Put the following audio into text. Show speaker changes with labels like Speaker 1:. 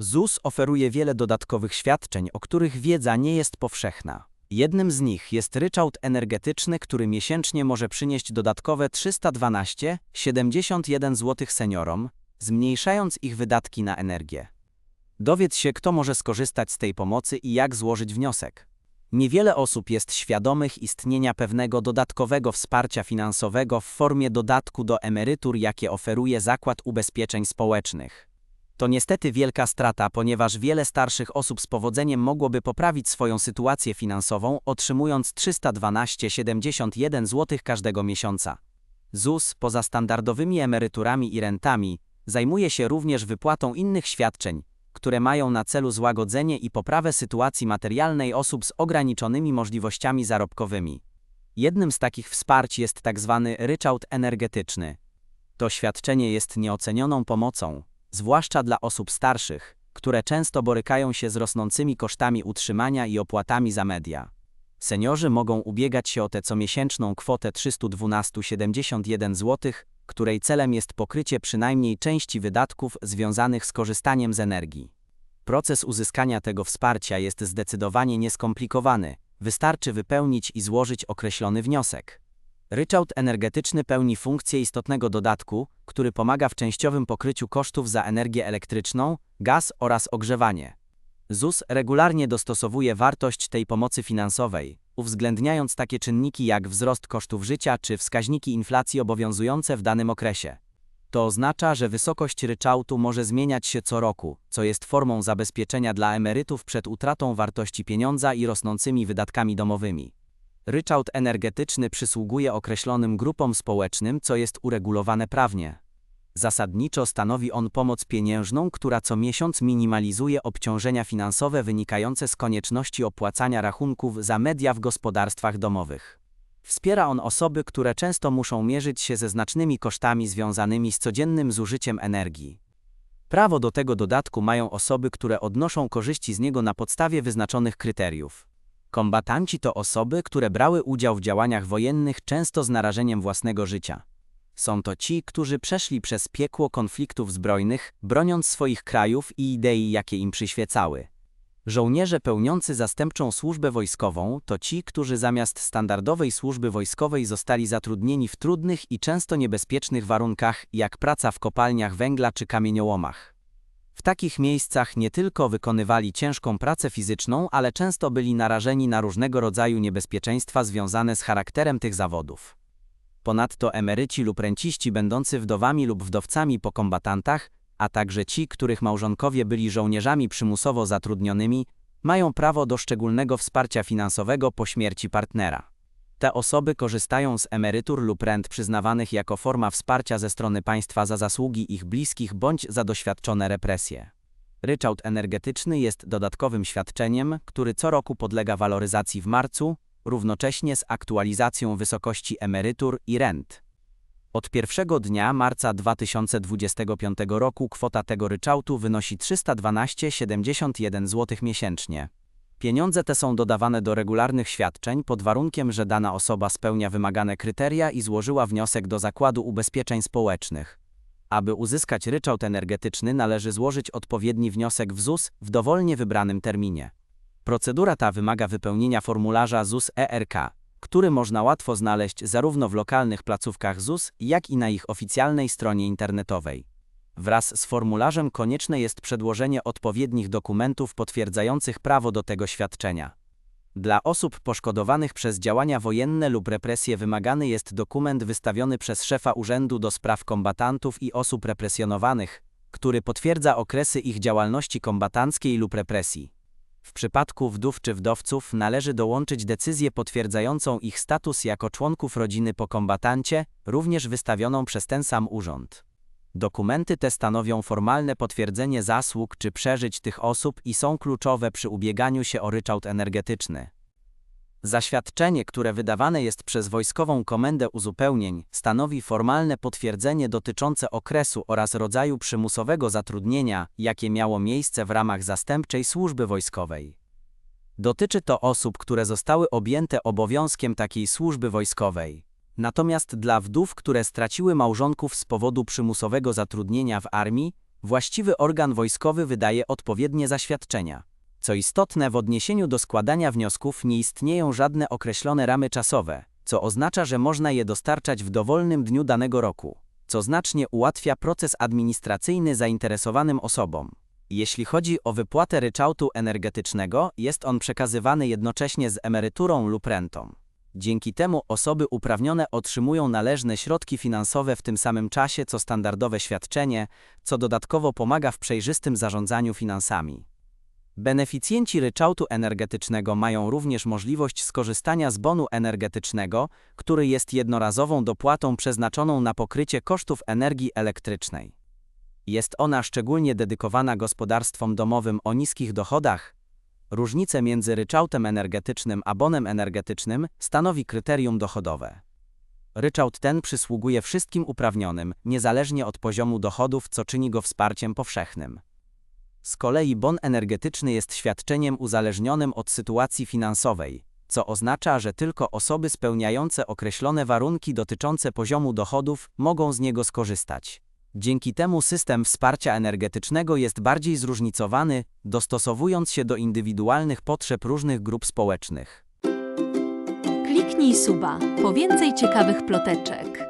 Speaker 1: ZUS oferuje wiele dodatkowych świadczeń, o których wiedza nie jest powszechna. Jednym z nich jest ryczałt energetyczny, który miesięcznie może przynieść dodatkowe 312,71 zł seniorom, zmniejszając ich wydatki na energię. Dowiedz się, kto może skorzystać z tej pomocy i jak złożyć wniosek. Niewiele osób jest świadomych istnienia pewnego dodatkowego wsparcia finansowego w formie dodatku do emerytur, jakie oferuje Zakład Ubezpieczeń Społecznych. To niestety wielka strata, ponieważ wiele starszych osób z powodzeniem mogłoby poprawić swoją sytuację finansową, otrzymując 312,71 zł każdego miesiąca. ZUS, poza standardowymi emeryturami i rentami, zajmuje się również wypłatą innych świadczeń, które mają na celu złagodzenie i poprawę sytuacji materialnej osób z ograniczonymi możliwościami zarobkowymi. Jednym z takich wsparć jest tzw. Tak ryczałt energetyczny. To świadczenie jest nieocenioną pomocą, zwłaszcza dla osób starszych, które często borykają się z rosnącymi kosztami utrzymania i opłatami za media. Seniorzy mogą ubiegać się o tę comiesięczną kwotę 312,71 zł, której celem jest pokrycie przynajmniej części wydatków związanych z korzystaniem z energii. Proces uzyskania tego wsparcia jest zdecydowanie nieskomplikowany, wystarczy wypełnić i złożyć określony wniosek. Ryczałt energetyczny pełni funkcję istotnego dodatku, który pomaga w częściowym pokryciu kosztów za energię elektryczną, gaz oraz ogrzewanie. ZUS regularnie dostosowuje wartość tej pomocy finansowej, uwzględniając takie czynniki jak wzrost kosztów życia czy wskaźniki inflacji obowiązujące w danym okresie. To oznacza, że wysokość ryczałtu może zmieniać się co roku, co jest formą zabezpieczenia dla emerytów przed utratą wartości pieniądza i rosnącymi wydatkami domowymi. Ryczałt energetyczny przysługuje określonym grupom społecznym, co jest uregulowane prawnie. Zasadniczo stanowi on pomoc pieniężną, która co miesiąc minimalizuje obciążenia finansowe wynikające z konieczności opłacania rachunków za media w gospodarstwach domowych. Wspiera on osoby, które często muszą mierzyć się ze znacznymi kosztami związanymi z codziennym zużyciem energii. Prawo do tego dodatku mają osoby, które odnoszą korzyści z niego na podstawie wyznaczonych kryteriów. Kombatanci to osoby, które brały udział w działaniach wojennych często z narażeniem własnego życia. Są to ci, którzy przeszli przez piekło konfliktów zbrojnych, broniąc swoich krajów i idei, jakie im przyświecały. Żołnierze pełniący zastępczą służbę wojskową to ci, którzy zamiast standardowej służby wojskowej zostali zatrudnieni w trudnych i często niebezpiecznych warunkach, jak praca w kopalniach węgla czy kamieniołomach. W takich miejscach nie tylko wykonywali ciężką pracę fizyczną, ale często byli narażeni na różnego rodzaju niebezpieczeństwa związane z charakterem tych zawodów. Ponadto emeryci lub renciści będący wdowami lub wdowcami po kombatantach, a także ci, których małżonkowie byli żołnierzami przymusowo zatrudnionymi, mają prawo do szczególnego wsparcia finansowego po śmierci partnera. Te osoby korzystają z emerytur lub rent przyznawanych jako forma wsparcia ze strony państwa za zasługi ich bliskich bądź za doświadczone represje. Ryczałt energetyczny jest dodatkowym świadczeniem, który co roku podlega waloryzacji w marcu, równocześnie z aktualizacją wysokości emerytur i rent. Od pierwszego dnia marca 2025 roku kwota tego ryczałtu wynosi 312,71 zł miesięcznie. Pieniądze te są dodawane do regularnych świadczeń pod warunkiem, że dana osoba spełnia wymagane kryteria i złożyła wniosek do Zakładu Ubezpieczeń Społecznych. Aby uzyskać ryczałt energetyczny, należy złożyć odpowiedni wniosek w ZUS w dowolnie wybranym terminie. Procedura ta wymaga wypełnienia formularza ZUS ERK, który można łatwo znaleźć zarówno w lokalnych placówkach ZUS, jak i na ich oficjalnej stronie internetowej. Wraz z formularzem konieczne jest przedłożenie odpowiednich dokumentów potwierdzających prawo do tego świadczenia. Dla osób poszkodowanych przez działania wojenne lub represje wymagany jest dokument wystawiony przez szefa Urzędu do Spraw Kombatantów i Osób Represjonowanych, który potwierdza okresy ich działalności kombatanckiej lub represji. W przypadku wdów czy wdowców należy dołączyć decyzję potwierdzającą ich status jako członków rodziny po kombatancie, również wystawioną przez ten sam urząd. Dokumenty te stanowią formalne potwierdzenie zasług czy przeżyć tych osób i są kluczowe przy ubieganiu się o ryczałt energetyczny. Zaświadczenie, które wydawane jest przez Wojskową Komendę Uzupełnień, stanowi formalne potwierdzenie dotyczące okresu oraz rodzaju przymusowego zatrudnienia, jakie miało miejsce w ramach zastępczej służby wojskowej. Dotyczy to osób, które zostały objęte obowiązkiem takiej służby wojskowej. Natomiast dla wdów, które straciły małżonków z powodu przymusowego zatrudnienia w armii, Właściwy organ wojskowy wydaje odpowiednie zaświadczenia. Co istotne, w odniesieniu do składania wniosków nie istnieją żadne określone ramy czasowe, co oznacza, że można je dostarczać w dowolnym dniu danego roku, co znacznie ułatwia proces administracyjny zainteresowanym osobom. Jeśli chodzi o wypłatę ryczałtu energetycznego, jest on przekazywany jednocześnie z emeryturą lub rentą. Dzięki temu osoby uprawnione otrzymują należne środki finansowe w tym samym czasie co standardowe świadczenie, co dodatkowo pomaga w przejrzystym zarządzaniu finansami. Beneficjenci ryczałtu energetycznego mają również możliwość skorzystania z bonu energetycznego, który jest jednorazową dopłatą przeznaczoną na pokrycie kosztów energii elektrycznej. Jest ona szczególnie dedykowana gospodarstwom domowym o niskich dochodach. Różnice między ryczałtem energetycznym a bonem energetycznym stanowi kryterium dochodowe. Ryczałt ten przysługuje wszystkim uprawnionym, niezależnie od poziomu dochodów, co czyni go wsparciem powszechnym. Z kolei bon energetyczny jest świadczeniem uzależnionym od sytuacji finansowej, co oznacza, że tylko osoby spełniające określone warunki dotyczące poziomu dochodów mogą z niego skorzystać. Dzięki temu system wsparcia energetycznego jest bardziej zróżnicowany, dostosowując się do indywidualnych potrzeb różnych grup społecznych.
Speaker 2: Kliknij suba po więcej ciekawych ploteczek.